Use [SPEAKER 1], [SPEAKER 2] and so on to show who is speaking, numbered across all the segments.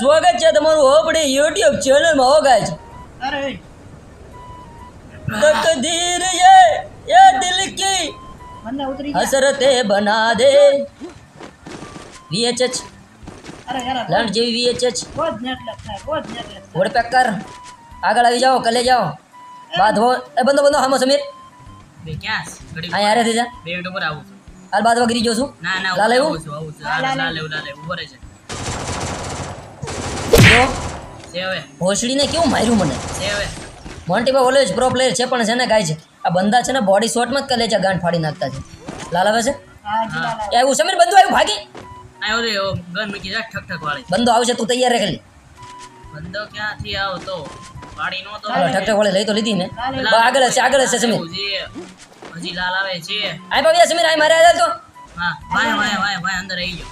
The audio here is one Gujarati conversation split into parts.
[SPEAKER 1] સ્વાગત છે તમારું આપણે યુટ્યુબ ચેનલમાં હોગાજ
[SPEAKER 2] અરે.
[SPEAKER 1] તકદીર યે
[SPEAKER 2] યે દિલ કી
[SPEAKER 1] હસરતે બના દે. વીએચએચ
[SPEAKER 2] અરે યાર
[SPEAKER 1] લંડ જેવી વીએચએચ
[SPEAKER 2] રોજ નેટ લગતા રોજ નેટ લગતા
[SPEAKER 1] ઓડ પેક કર. આગળ આવી જાઓ કલે જાઓ. બાદ હો. એ બંદો બંદો હામો સમીર.
[SPEAKER 3] બે ક્યાસ ઘડી
[SPEAKER 1] આ યાર થઈ
[SPEAKER 3] બે ઉપર આવું
[SPEAKER 1] હાલ બાદ વગરી જોશું
[SPEAKER 3] ના ના
[SPEAKER 1] લાલ
[SPEAKER 3] આવું છું આવું છું. લાલ
[SPEAKER 2] લાલ
[SPEAKER 3] ઉપર છે.
[SPEAKER 1] ભોસડીને કેવું માર્યું મને?
[SPEAKER 3] મોન્ટી હવે.
[SPEAKER 1] મોન્ટીમાં ઓલે જ પ્રો પ્લેયર છે પણ છે ને ગાય છે. આ બંદા છે ને બોડી શોટમાં જ કલેજા ગાંઠ ફાડી નાખતા છે. લાલ આવે છે?
[SPEAKER 2] હા જી લાલ
[SPEAKER 1] એ આવ્યું સમીર બંધુ આવ્યું ભાગી?
[SPEAKER 3] આ ઓલી ગન મૂકી જા ઠક ઠક વાળી.
[SPEAKER 1] બંધો આવશે તું તૈયાર રહે ખાલી
[SPEAKER 3] બંદો ક્યાંથી આવતો વાળી નો તો
[SPEAKER 1] ઠક ઠક વાળી લઈ તો લીધી ને. આગળ જ છે આગળ છે સમીર.
[SPEAKER 3] છે હજી લાલ આવે છે.
[SPEAKER 1] આય પાવ્યા સમીર આય મારે આવ્યા તો.
[SPEAKER 3] હા વાય વાય ભાઈ વાય અંદર આવી ગયો.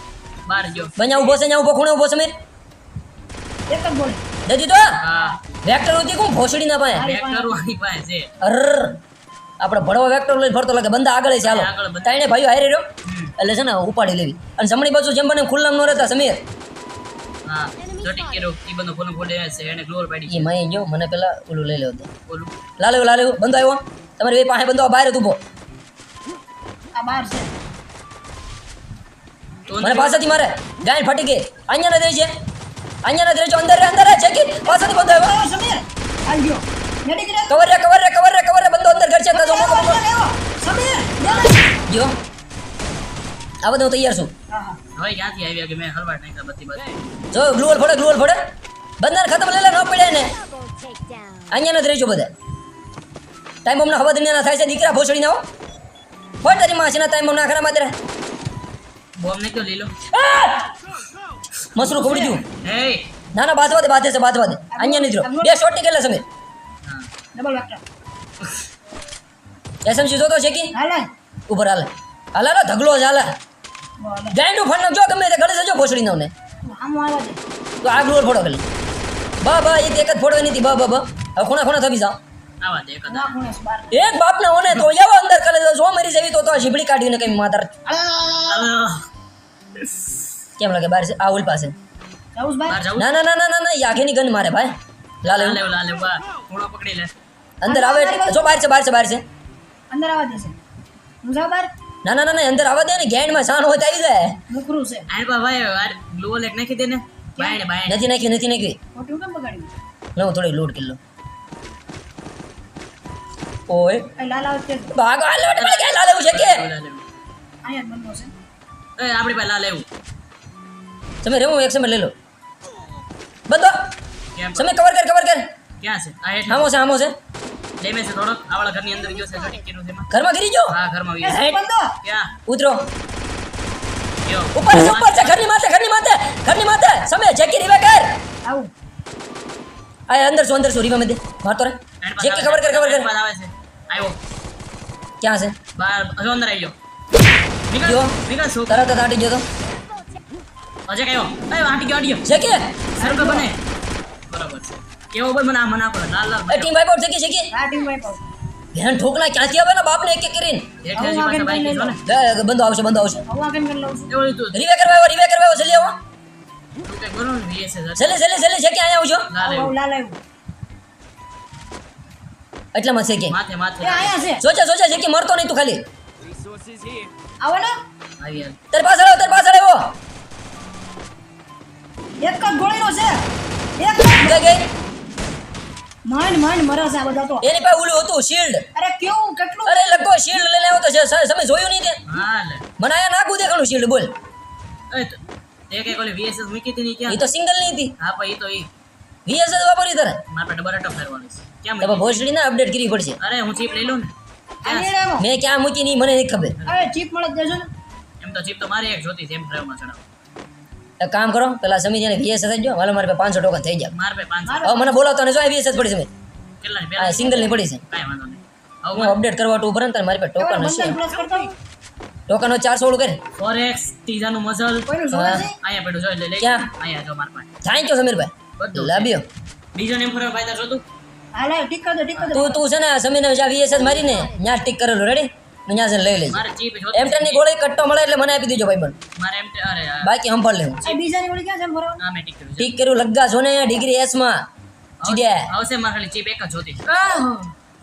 [SPEAKER 3] બહાર ગયો.
[SPEAKER 1] બન્યા ઊભો છે અહીંયા ઊભો ખૂણે ઊભો સમીર.
[SPEAKER 2] એક બોલ.
[SPEAKER 1] દે તો
[SPEAKER 3] હા.
[SPEAKER 1] વેક્ટર ઉતી કોણ ભોસડી ના પાય.
[SPEAKER 3] વેક્ટર વાળી પાય છે
[SPEAKER 1] અર આપણે ભડવો વેક્ટર લઈને ફરતો લાગે. બંદા આગળ છે હાલો. તાઈને ભાઈઓ હારે રહ્યો. એટલે છે ને ઉપાડી લેવી. અને જમણી બાજુ જેમ બને ખુલ્લામ નો રહેતા સમીર.
[SPEAKER 3] હા. જટી કેરો ઈ બંદો ફોન ફોડે છે. એને ગ્લોર પાડી ઈ
[SPEAKER 1] મય જો મને પેલા ઓલું લઈ લેવો દે.
[SPEAKER 3] ઓલું?
[SPEAKER 1] લાલેવું લાલેવું બંદો આવ્યો. તમારે બે પાસે બંદો બહાર ઊભો
[SPEAKER 2] આ બહાર છે.
[SPEAKER 3] તો
[SPEAKER 1] મને પાસેથી મારે. ગાય ફાટી ગઈ. અહીંયા નથી છે. અહીંયા નથી રહેજો અંદર રે અંદર રે ચેકી પાસેથી બંધો આવ્યો
[SPEAKER 2] ઓ સમીર હાલ ગયો મેડી ગિરા
[SPEAKER 1] કવર રે કવર રે કવર રે કવર રે બંધો અંદર ઘર છે તાજો મોકો મોકો
[SPEAKER 2] સમીર લે
[SPEAKER 1] જો આ બધું હું તૈયાર છું
[SPEAKER 2] હા હા
[SPEAKER 3] હવે ક્યાંથી આવ્યા કે મેં હલવાટ નાખ્યા બધી બાજુ
[SPEAKER 1] જો ગ્લુઅલ ફોડે ગ્લુઅલ ફોડે બંધન ખતમ લે લે ન પડે ને અહીંયા નથી રહેજો બધા ટાઈમ અમને હવા દુનિયાના થાય છે દીકરા ભોસડી ના હો ફોડ તારી માં છે ના ટાઈમ અમને આખરા માત્ર
[SPEAKER 3] બોમ્બ નાખ્યો લીલો
[SPEAKER 1] મસરું ખવડી દઉં ના ના બાદ વાદે બાંધે છે બાદ દે. અહીંયા નહીં બે શોટ નીકળે
[SPEAKER 3] સમય
[SPEAKER 2] ડબલ વેક્ટર
[SPEAKER 1] એસએમસી જોતો છે કે?
[SPEAKER 2] હાલ.
[SPEAKER 1] ઉપર હાલે. હાલે હાલે ધગલો જ હાલે. ગાંડું ફળ નાખજો ગમે તે ગળે જજો ભોસડી નવને.
[SPEAKER 2] આમ આવવા દે
[SPEAKER 1] તો આ ગ્લોર ફોડો ખાલી. બા બા એક એક જ ફોડવાની હતી બા બા બા. હવે ખૂણા ખૂણા થવી જાઓ.
[SPEAKER 3] એક બાપ ને
[SPEAKER 2] ના ખૂણે છે બાર.
[SPEAKER 1] એક બાપના ઓને તો એવો અંદર કરે જો મરી જવી તો તો શીબડી કાઢીને કઈ માતર. કેમ લાગે? બહાર છે પાસે.
[SPEAKER 2] જાઉસ
[SPEAKER 3] બહાર?
[SPEAKER 2] ભાઈ
[SPEAKER 3] જાવું
[SPEAKER 1] ના ના ના ના ના યાઘેની ગન મારે ભાઈ. લાલ
[SPEAKER 3] લાલે લાલે બા ખૂણો પકડી લે.
[SPEAKER 1] અંદર આવે. જો બહાર છે બહાર છે બહાર છે.
[SPEAKER 2] અંદર આવવા દેશે હું જાઉં બહાર?
[SPEAKER 1] ના ના ના ના અંદર આવવા દે ને ગેન્ડમાં સાન હોય તો આવી જાય.
[SPEAKER 2] મુકરું છે.
[SPEAKER 3] પા ભાઈ આ ગ્લો લેક નાખી દે ને. બાયણે બાયણે.
[SPEAKER 1] નથી નાખી નથી નાખી.
[SPEAKER 2] ખોટું કેમ બગાડ્યું
[SPEAKER 1] લો થોડી લોડ કિલ્લો ઓય.
[SPEAKER 2] લાલા લાલ આવે તે
[SPEAKER 1] ભાગો લોડ પડી ગયા લાલ એવું છે કે?
[SPEAKER 2] અહીંયા જ બંધો
[SPEAKER 3] એ આપણી પાસે લાલ એવું.
[SPEAKER 1] તમે રેવો એક સમય લઈ લો. બધો?
[SPEAKER 3] કેમ?
[SPEAKER 1] સમય કવર કર કવર કર.
[SPEAKER 3] ક્યાં છે? આ હેઠળ.
[SPEAKER 1] આમો છે આમો છે.
[SPEAKER 3] ડેમેજ છે થોડો આવાળા ઘરની અંદર ગયો છે જટી કેનો છે
[SPEAKER 1] ઘરમાં ગરી ગયો?
[SPEAKER 3] હા ઘરમાં
[SPEAKER 2] ગયો.
[SPEAKER 3] વી
[SPEAKER 2] બંધો.
[SPEAKER 3] ક્યાં?
[SPEAKER 1] ઉતરો.
[SPEAKER 3] ગયો.
[SPEAKER 1] ઉપર છે ઉપર છે ઘરની માથે ઘરની માથે ઘરની માથે. સમય જેકી રીવે કર.
[SPEAKER 2] આવ.
[SPEAKER 1] આ અંદર છો અંદર છો રીવે મેં દે. મારતો રે. જેકી કવર કર કવર કર.
[SPEAKER 3] આવે છે. આવ્યો
[SPEAKER 1] ક્યાં છે?
[SPEAKER 3] બહાર અંદર આવી ગયો.
[SPEAKER 1] ગયો?
[SPEAKER 3] નીકળ નીકળ
[SPEAKER 1] તરત જ આટી ગયો તો.
[SPEAKER 3] અજય કયો એ ગયો બને. બરાબર છે. કેવો ભાઈ મને આ મના પડે લાલ લાલ
[SPEAKER 1] team wipe out
[SPEAKER 2] team out
[SPEAKER 1] ક્યાંથી આવે ને બાપને એક એક કરીને બંધો આવશે બંધો આવશે. રીવે રીવે જલ્દી આવો. જલ્દી જલ્દી જેકી અહીંયા આવજો?
[SPEAKER 2] આવું
[SPEAKER 1] એટલામાં છે કે?
[SPEAKER 3] માથે માથે.
[SPEAKER 2] છે.
[SPEAKER 1] સોચે સોચે જેકી મરતો નહીં તું ખાલી.
[SPEAKER 2] આવો ને.
[SPEAKER 3] આવી.
[SPEAKER 1] તારી પાછળ આવ્યો તારી પાછળ આવ્યો
[SPEAKER 2] એક જ ગોળીનો છે. એક જ
[SPEAKER 1] ગઈ.
[SPEAKER 2] માંડ માંડ મરે છે આ બધા તો.
[SPEAKER 1] એની પાસે ઓલું હતું શિલ્ડ
[SPEAKER 2] અરે કેવું કેટલું?
[SPEAKER 1] અરે લગો શિલ્ડ લઈને આવ્યો તો છે તમે જોયું નહીં તે?
[SPEAKER 3] હા લે.
[SPEAKER 1] મને આયા નાખું દેખાણું શિલ્ડ બોલ.
[SPEAKER 3] એ તો- તે કે કોલી વીએસએસ મૂકી હતી ઈ
[SPEAKER 1] એ તો સિંગલ નહીં હતી.
[SPEAKER 3] હા પણ એ તો એ
[SPEAKER 1] વીએસ જ વાપરી તારે?
[SPEAKER 3] મારા પાસે ડબલ અટક ફેરવાનું છે. કેમ
[SPEAKER 1] તો ભોસડી ના અપડેટ કરવી પડશે.
[SPEAKER 3] અરે હું ચીપ લઈ લઉં ને. ક્યાં?
[SPEAKER 1] મેં ક્યાં મૂકી નહીં મને નહીં ખબર.
[SPEAKER 2] અરે ચીપ મળે દેજો ને.
[SPEAKER 3] એમ તો ચીપ તો મારી એક જોતી છે એમ ડ્રાઈવમાં ચડાવ.
[SPEAKER 1] એક કામ કરો પેલા સમી જાય વીએસ થઈ જાઓ હાલ મારે પાંચસો ટોકન થઈ જાય
[SPEAKER 3] મારે પાંચસો.
[SPEAKER 1] હવે મને બોલાવતો ને જો વીએસ જ પડી
[SPEAKER 3] કેટલા પેલા
[SPEAKER 1] સિંગલની પડી છે.
[SPEAKER 3] કાંઈ વાંધો નહીં.
[SPEAKER 1] હું અપડેટ કરવા તો ઉપર ને મારી પાસે ટોકન હશે. ટોકન ચારસો ઓળું કરે.
[SPEAKER 3] ફોર એક્સ ત્રીજાનું મઝલ અહીંયા પેલું જોઈ લે
[SPEAKER 1] ક્યાં?
[SPEAKER 3] અહીંયા જો મારા પાસે.
[SPEAKER 1] થાય તો સમીરભાઈ
[SPEAKER 3] બધું
[SPEAKER 1] લાવ્યો.
[SPEAKER 3] બીજો નેમ ફરવા ભાઈ તાર જોતું?
[SPEAKER 2] હાલે ટીક કર દો ટીક કર દો.
[SPEAKER 1] તું તું છે ને સમીરને જ્યાં વીએસ જ મારીને ત્યાં ટીક કરેલું. રેડી અહીંયા જઈને લઈ લેજો.
[SPEAKER 3] મારે ચીપ જોતી
[SPEAKER 1] એમ ની ગોળી કટ્ટો મળે એટલે મને આપી દેજો
[SPEAKER 3] એમ અરે
[SPEAKER 1] બાકી સંભાળ લેવું.
[SPEAKER 2] બીજાની ગોળી ક્યાં છે ભરવા
[SPEAKER 3] આ મેં ટીક કર્યું છે.
[SPEAKER 1] ઠીક કર્યું લગ્ગા છો ને ડિગ્રી એસમાં. ચીડ્યા
[SPEAKER 3] આવશે મારે ખાલી ચીપ એક જ જોતી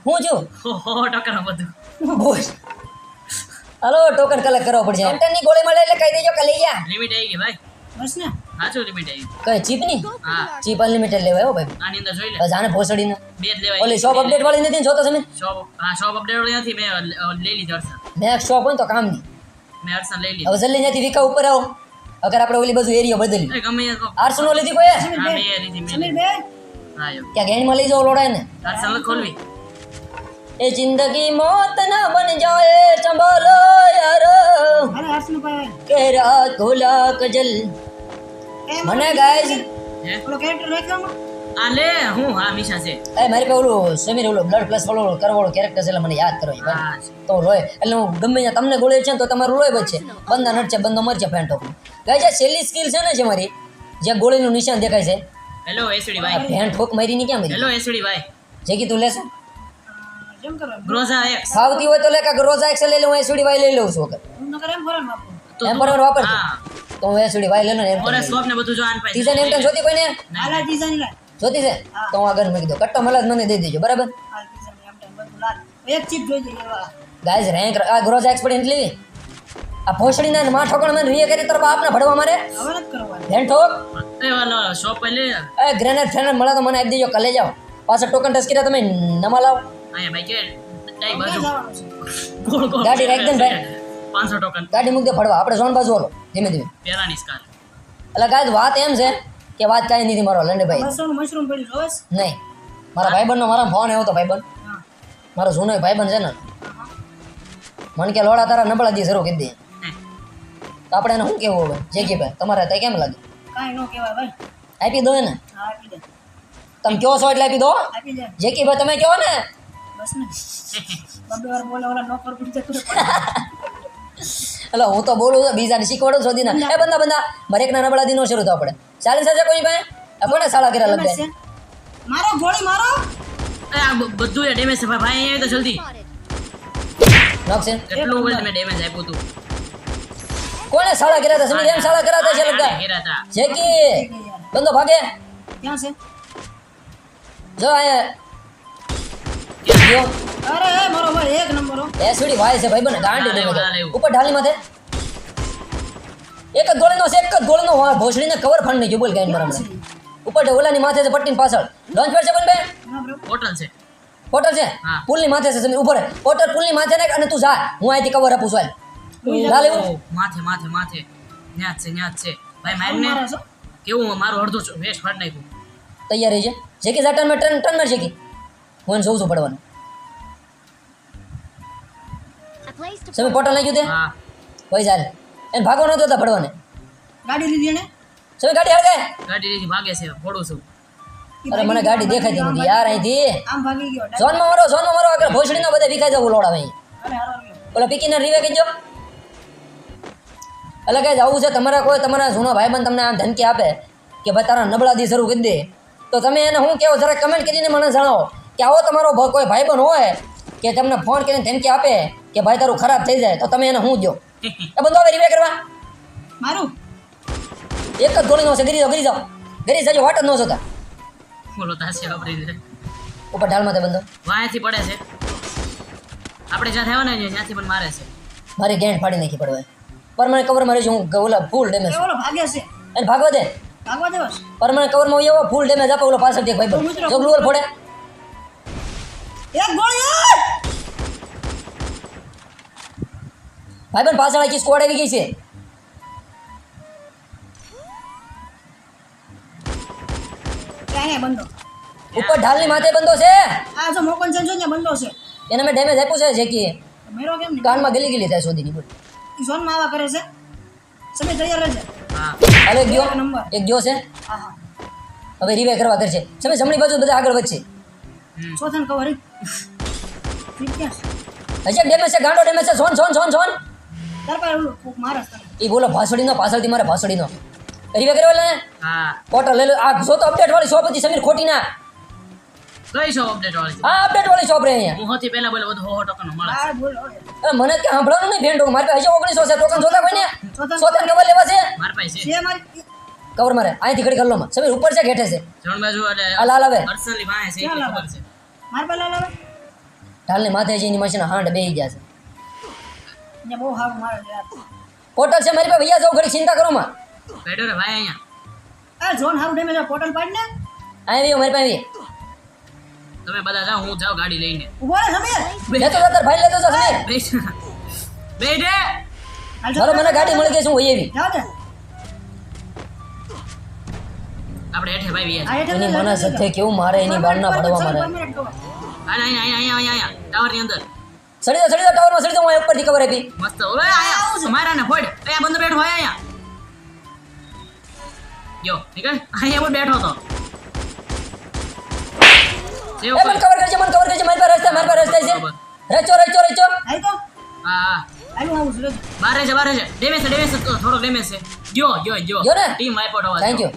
[SPEAKER 1] હું જો
[SPEAKER 3] હો હો ટકા બધું.
[SPEAKER 1] બોલ. હાલો ટોકન કલેક્ટ કરવો પડશે. એમ ની ગોળી મળે એટલે કહી દેજો કે લઈ જા.
[SPEAKER 3] લિમિટ આવી ગઈ ભાઈ.
[SPEAKER 2] બસ ને.
[SPEAKER 3] સાચું લિમિટ આવી.
[SPEAKER 1] કઈ ચીપની?
[SPEAKER 3] હા.
[SPEAKER 1] ચીપ અનલિમિટેડ લેવાય હો ભાઈ.
[SPEAKER 3] આની અંદર જોઈ લે.
[SPEAKER 1] હવે ભોસડીને.
[SPEAKER 3] બે જ લેવાય.
[SPEAKER 1] ઓલી શોપ અપડેટ વાળી નથી જોતો તમે?
[SPEAKER 3] શોપ હા શોપ અપડેટ વાળી નથી મેં લઈ લીધી અડસન
[SPEAKER 1] નેક્સ્ટ શોપ હોય તો કામ નહીં.
[SPEAKER 3] મેં અડસન લઈ લીધી.
[SPEAKER 1] હવે જલ્દી ત્યાંથી વિકા ઉપર આવો. અગર આપણે ઓલી બધું એરિયો બદલી.
[SPEAKER 3] એ ગમે એ
[SPEAKER 1] નો લીધી કોઈ
[SPEAKER 3] હા મેં એ
[SPEAKER 2] સમીર બે
[SPEAKER 3] હા
[SPEAKER 1] ક્યાં ગેંગમાં લઈ જાવ લોડાય ને
[SPEAKER 3] ખોલવી
[SPEAKER 1] એ જિંદગી મોત ના બન જાય સંભાલો યાર. કે રાત ભૂલા કજલ મને ગાઈઝ
[SPEAKER 3] હે
[SPEAKER 2] ઓલો કેરેક્ટર રાખ્યો
[SPEAKER 3] આ હું હા મિશા છે.
[SPEAKER 1] એ મારી પાસે ઓલું સમીર ઓલું બ્લડ પ્લસ વાળો કરવાળો કેરેક્ટર છે એટલે મને યાદ કરો
[SPEAKER 3] હા
[SPEAKER 1] તો રોય. એટલે હું ગમે ત્યાં તમને ગોળે છે તો તમારું રોય બચે. બંદા નડશે બંદો મરશે ફેન ટોપનું ગાય જે છેલ્લી સ્કિલ છે ને જે મારી જે ગોળીનું નિશાન દેખાય છે.
[SPEAKER 3] હેલો એસડી ભાઈ.
[SPEAKER 1] ફેન ઠોક મારી ની ક્યાં મારી?
[SPEAKER 3] હેલો એસડી ભાઈ.
[SPEAKER 1] જે કીધું લેશે?
[SPEAKER 3] ગ્રોઝા એક્સ
[SPEAKER 1] ફાવતી હોય તો લે કાંઈક રોજ એક્સ લઈ લઉં હું એસડી વાય લઈ લઉં છું વગર
[SPEAKER 2] એમ
[SPEAKER 3] તો તું-
[SPEAKER 1] બરાબર વાપરજો. તો. હું. એસડી વાય લઈ લઉં એમ
[SPEAKER 3] ઓરે સ્કોપ ને બધું જો આન
[SPEAKER 1] તીજા એમ જોતી કોઈને?
[SPEAKER 2] ડિઝાઇન લાય
[SPEAKER 1] જોતી છે? તો હું આગળ મૂકી દો કટ્ટો મલાજ મને દઈ દેજો બરાબર?
[SPEAKER 2] હાલ ડિઝાઇન એમ ટાઈમ બધું લાલ. એક ચીપ જોઈ લેવા.
[SPEAKER 1] ગાઈઝ રેન્ક આ ગ્રોઝ પડી એટલી. આ ભોસડીના ને માં ઠોકણ મને રીએ કરી તરફ આપને ભડવા મારે.
[SPEAKER 2] હવે નથી કરવાનું.
[SPEAKER 1] ઠોક.
[SPEAKER 3] એ વાલો શોપ લે.
[SPEAKER 1] એ ગ્રેનેડ ફેનર મળે તો મને આપી દેજો કલે જાઓ. પાછા ટોકન ટચ કર્યા તમે નમા લાવો.
[SPEAKER 3] અહીંયા ભાઈ કે ડાઈ બાજુ?
[SPEAKER 2] ક્યાં જવાનું છે.
[SPEAKER 3] ગોળ ગોળ
[SPEAKER 1] ગાડી રાખ દે ભાઈ.
[SPEAKER 3] 500 ટોકન
[SPEAKER 1] ગાડી મૂકી દે આપણે ઝોન બાજુ હાલો. ધીમે ધીમે.
[SPEAKER 3] પેલા સ્કાર
[SPEAKER 1] એટલે ગાઈઝ વાત એમ છે કે વાત કાંઈ નથી મારો લંડભાઈ
[SPEAKER 2] લસણ મશરૂમ પડી જોવેશ
[SPEAKER 1] નહીં. મારા ભાઈબંધનો મારા ફોન આવ્યો તો ભાઈબંધ. મારો જૂનો ભાઈબંધ છે ને. મને કે લોડા તારા નબળા દી શરૂ કરી દે. તો આપણે એને શું કેવું હવે? જે કે ભાઈ તમારે ત્યાં કેમ લાગે?
[SPEAKER 2] કાંઈ ન કહેવાય ભાઈ.
[SPEAKER 1] આપી દો એને.
[SPEAKER 2] હા આપી દે.
[SPEAKER 1] તમે કહો છો એટલે આપી દો? જે કે ભાઈ તમે કહો ને?
[SPEAKER 2] બસ ને બબે વાર બોલે ઓલા નોકર પડી જતું
[SPEAKER 1] એટલે હું તો બોલું છું બીજાને શીખવાડું છું ના. એ બંદા બંદા મારે નાના નબળા દીનો શરૂ થવા પડે. ચાલીસ હજાર કોઈ ભાઈ આપણે કોને સાડા કર્યા લગે
[SPEAKER 2] છે. મારો ગોળી મારો.
[SPEAKER 3] આ બધું ડેમેજ છે. ભાઈ અહીંયા તો જલ્દી.
[SPEAKER 1] નોકશે
[SPEAKER 3] કેટલું વર્લ્ડ મેં ડેમેજ આપ્યું તું.
[SPEAKER 1] કોણે સાડા કર્યા હતા? સમીર એમ સાડા કર્યા હતા છે લગા
[SPEAKER 3] હેરા
[SPEAKER 1] કે બંદો ભાગે?
[SPEAKER 2] ક્યાં છે?
[SPEAKER 1] જો આયા જો
[SPEAKER 2] અરે મારો ભાઈ એક નંબર. હો
[SPEAKER 1] એસડી વાય છે ભાઈ બને ગાંડી
[SPEAKER 3] ના ના લેવું.
[SPEAKER 1] ઉપર ઢાલી માથે. એક જ ગોળીનો છે એક જ ગોળીનો વાળ ભોસડીને કવર ફાડ નહીં બોલ ગાઈન મારા હમણાં. ઉપર ઓલાની માથે છે પટ્ટીની પાછળ. લોન્ચ પેડ છે પણ બે
[SPEAKER 3] હોટલ છે.
[SPEAKER 1] પોટર છે? પુલની માથે છે સમીર ઉપર. પોટર પુલની માથે નાખ અને તું જા. હું અહીંથી કવર આપું છું. લાલ
[SPEAKER 3] માથે માથે માથે. ન્યા જ છે. ભાઈ મારને કેવું મારું અડધું વેસ્ટ ફાડ નાખ્યું.
[SPEAKER 1] તૈયાર રહી છે જે કે ટર્નમાં ટર્ન ટર્નમાં કે હું એને જોઉં છું પડવાનું સમીર પોટર નાખ્યું તે?
[SPEAKER 3] હા.
[SPEAKER 1] ચાલ એને ભાગો નતો હતા પડવાને.
[SPEAKER 2] ગાડી લીધી એને?
[SPEAKER 1] સમીર ગાડી હળગે?
[SPEAKER 3] ગાડી લીધી ભાગે છે ફોડું છું.
[SPEAKER 1] અરે મને ગાડી દેખાતી નથી યાર અહીંથી.
[SPEAKER 2] આમ ભાગી ગયો
[SPEAKER 1] ઝોનમાં મારો ઝોનમાં મારો આગળ ભોસડીનો બધા વિખાઈ જવું લોડાવે અહીં.
[SPEAKER 2] અરે હારો ગયો
[SPEAKER 1] ઓલા પીકીને રીવે કહેજો. એટલે કે આવું છે તમારા કોઈ તમારા જૂનો ભાઈબંધ તમને આમ ધમકી આપે કે ભાઈ તારા નબળાથી શરૂ કરી દે. તો તમે એને શું કહેવો જરા કમેન્ટ કરીને મને જણાવો કે આવો તમારો કોઈ કોઈ ભાઈબંધ હોય કે તમને ફોન કરીને ધમકી આપે કે ભાઈ તારું ખરાબ થઈ જાય તો તમે એને શું જો એ બધું હવે રીવે કરવા.
[SPEAKER 2] મારું?
[SPEAKER 1] એક જ ગોળીનો છે ગરી જાઓ ગરી જાઓ. ગરી જાજો વાટ ન જોતા.
[SPEAKER 3] બોલો તાસે વાપરી દે.
[SPEAKER 1] ઉપર ઢાલમાં તે બંદો
[SPEAKER 3] વાયાથી પડે છે. આપણે જ્યાં થવાના છે ત્યાંથી પણ મારે છે.
[SPEAKER 1] મારી ગેંડ ફાડી નાખી પડવે પરમાનન્ટ કવરમાં રહીશું હું ઓલા ફૂલ ડેમેજ
[SPEAKER 2] ઓલો ભાગે છે.
[SPEAKER 1] એને ભાગવા દે.
[SPEAKER 2] ભાગવા દેવાસ
[SPEAKER 1] પરમાનન્ટ કવરમાં એવો ફૂલ ડેમેજ આપો ઓલો પાછળ ભાઈ બંધ જો ગ્લુઅર ફોડે.
[SPEAKER 2] એક ગોળી ઓય!
[SPEAKER 1] ભાઈ પણ પાછળ આખી સ્કોડ આવી ગઈ છે. ઉપર ઢાલની માથે બંધો છે.
[SPEAKER 2] આ જો મોકન છે જો ત્યાં બંધો છે.
[SPEAKER 1] એને મે ડેમેજ આપ્યું છે જેકી
[SPEAKER 2] મેરો કેમ નહીં?
[SPEAKER 1] કાનમાં ગલી ગલી થાય શોધીની બોલ.
[SPEAKER 2] ઝોનમાં આવા કરે છે? સમય તૈયાર રહેજે.
[SPEAKER 3] હા.
[SPEAKER 1] અરે ગયો.
[SPEAKER 2] નંબર.
[SPEAKER 1] એક ગયો છે.
[SPEAKER 2] હા હા.
[SPEAKER 1] હવે રિવે કરવા કરશે. સમય જમણી બાજુ બધા આગળ વધશે.
[SPEAKER 2] ચોથાને કવર ઠીક છે?
[SPEAKER 1] હજી ડેમેજ છે ગાંડો ડેમેજ છે. સોન ઝોન સોન સોન.
[SPEAKER 2] તાર પાસે ઓલું.
[SPEAKER 1] એ બોલો ભાસડીનો પાછળથી મારે ભાસડીનો. રિવે કર્યો એટલે
[SPEAKER 3] હા.
[SPEAKER 1] પોટર લઈ લો. આ જો તો અપડેટ વાળી શોપ હતી સમીર ખોટી ના
[SPEAKER 3] કઈ શોપ અપડેટ વાળી?
[SPEAKER 1] હા અપડેટ વાળી શોપ રે અહીંયા.
[SPEAKER 3] હું હતી પહેલા બોલે બધું હો ટોકન મળે
[SPEAKER 2] હા બોલો
[SPEAKER 1] અરે મને કે સાંભળવાનું નહીં ભેંડો મારે પાસે હજી ઓગણીસો છે ટોકન જોતા કોઈ ને? સોતેર કવર લેવા છે?
[SPEAKER 3] મારે પાસે છે.
[SPEAKER 2] મારી
[SPEAKER 1] કવર મારે. અહીંથી ઘડી કર લો માં સમીર ઉપર છે કે છે?
[SPEAKER 3] જણ બાજુ એટલે
[SPEAKER 1] આ લાલ આવે.
[SPEAKER 3] પર્સનલી વાહે છે ખબર છે.
[SPEAKER 2] માર પેલા લાવે
[SPEAKER 1] ઢાલની માથે જઈને મશીન હાંડ બેહી ગયા છે.
[SPEAKER 2] ને બહુ સારું મારે છે યાર.
[SPEAKER 1] પોર્ટલ છે મારી પાસે ભૈયા જાવ ઘડી ચિંતા કરો માં.
[SPEAKER 3] બેડો રે ભાઈ અહીંયા.
[SPEAKER 2] આ જોન હારું ડેમેજ પોટલ પાડ ને
[SPEAKER 1] અહીં મારી પાસે.
[SPEAKER 3] તમે બધા જાઓ હું જાઉં ગાડી લઈને.
[SPEAKER 2] ઊભો રે સમીર
[SPEAKER 1] લેતો જતર ભાઈ લેતો જા સમીર
[SPEAKER 2] બેડે
[SPEAKER 1] ચાલો મને ગાડી મળી ગઈ છે હું હોય એવી
[SPEAKER 2] જાવ
[SPEAKER 3] આપણે હેઠે ભાઈ વ્યા
[SPEAKER 1] એની મને
[SPEAKER 2] લેજો.
[SPEAKER 1] કેવું મારે એની બારના પડવા મારે.
[SPEAKER 3] અહીંયા અહીંયા અહીંયા અહીંયા ટાવરની અંદર.
[SPEAKER 1] સડી દો સડી જા ટાવરમાં સડી દો હું ઉપરથી કવર આપી.
[SPEAKER 3] મસ્ત. ઓય આયા મારા ને ફોડ. એ બંદો બેઠો હોય અહીંયા. યો નીકળ. અહીંયા હું બેઠો તો.
[SPEAKER 1] એ મને કવર કરજે મને કવર કરજે. મારી પાસે રસ્તા મારી પાસે રસ્તા છે. રચો રચો રચો.
[SPEAKER 2] આઈ તો.
[SPEAKER 3] હા હા.
[SPEAKER 2] આવું આવું સુરેશ
[SPEAKER 3] બારે છે બારે છે. ડેમેજ છે ડેમેજ છે. થોડો ડેમેજ છે. જો જો જો? Team wipe out
[SPEAKER 1] thank you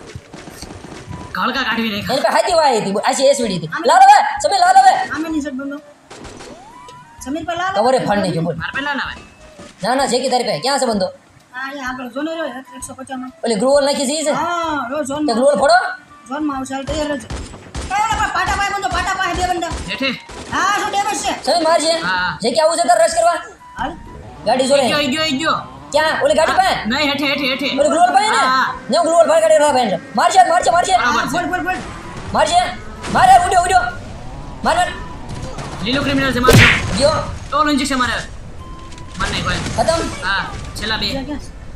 [SPEAKER 3] ગળકા કાઢવી
[SPEAKER 1] એની પાસે હાથી વાય હતી. આછી એસવીડી હતી. લાલ હવે સબે લાલ હવે.
[SPEAKER 2] આમે ની બંધો. સમીર પર લાવ
[SPEAKER 1] કવરે ફાડ નહીં ગયો બોલ
[SPEAKER 3] માર પેલા ના ભાઈ
[SPEAKER 1] ના ના છે કે તારી પાસે ક્યાં છે બંધો
[SPEAKER 2] હા અહીંયા આગળ ઝોન રહ્યો એકસો પચાસમાં
[SPEAKER 1] ઓલી ગ્રુવલ નાખી છે ઈ છે
[SPEAKER 2] હા રો ઝોન
[SPEAKER 1] તે ગ્રુવલ ફોડો
[SPEAKER 2] ઝોનમાં આવશે હાલ તૈયાર રહેજો એ ઓલા પર પાટા પાસે બંધો પાટા પાસે બે બંધા
[SPEAKER 3] હેઠે
[SPEAKER 2] હા શું ડેમેજ છે
[SPEAKER 1] સમીર મારજે
[SPEAKER 3] હા.
[SPEAKER 1] જે કે આવું છે તારે રશ કરવા
[SPEAKER 2] હાલ
[SPEAKER 1] ગાડી જોડે
[SPEAKER 3] ગયો ગયો ગયો
[SPEAKER 1] ક્યાં ઓલી ગાડી પાસે
[SPEAKER 3] નહીં હેઠે હેઠે હેઠે
[SPEAKER 1] ઓલી ગ્રુવલ પાસે ને
[SPEAKER 3] હા.
[SPEAKER 1] ને હું ગ્રુવલ પાસે ગાડી રાખા પાસે મારજે મારજે મારજે
[SPEAKER 3] બરાબર.
[SPEAKER 2] હા ફોડ ફોડ ફોડ
[SPEAKER 1] મારજે મારે ઉડ્યો ઉડ્યો માર માર
[SPEAKER 3] લીલો ક્રિમિનલ છે મારો.
[SPEAKER 1] ગયો
[SPEAKER 3] ટોલ ઇન્જેક્શન મારે. માર નહીં ભાઈ
[SPEAKER 1] ખતમ.
[SPEAKER 3] હા છેલ્લા બે.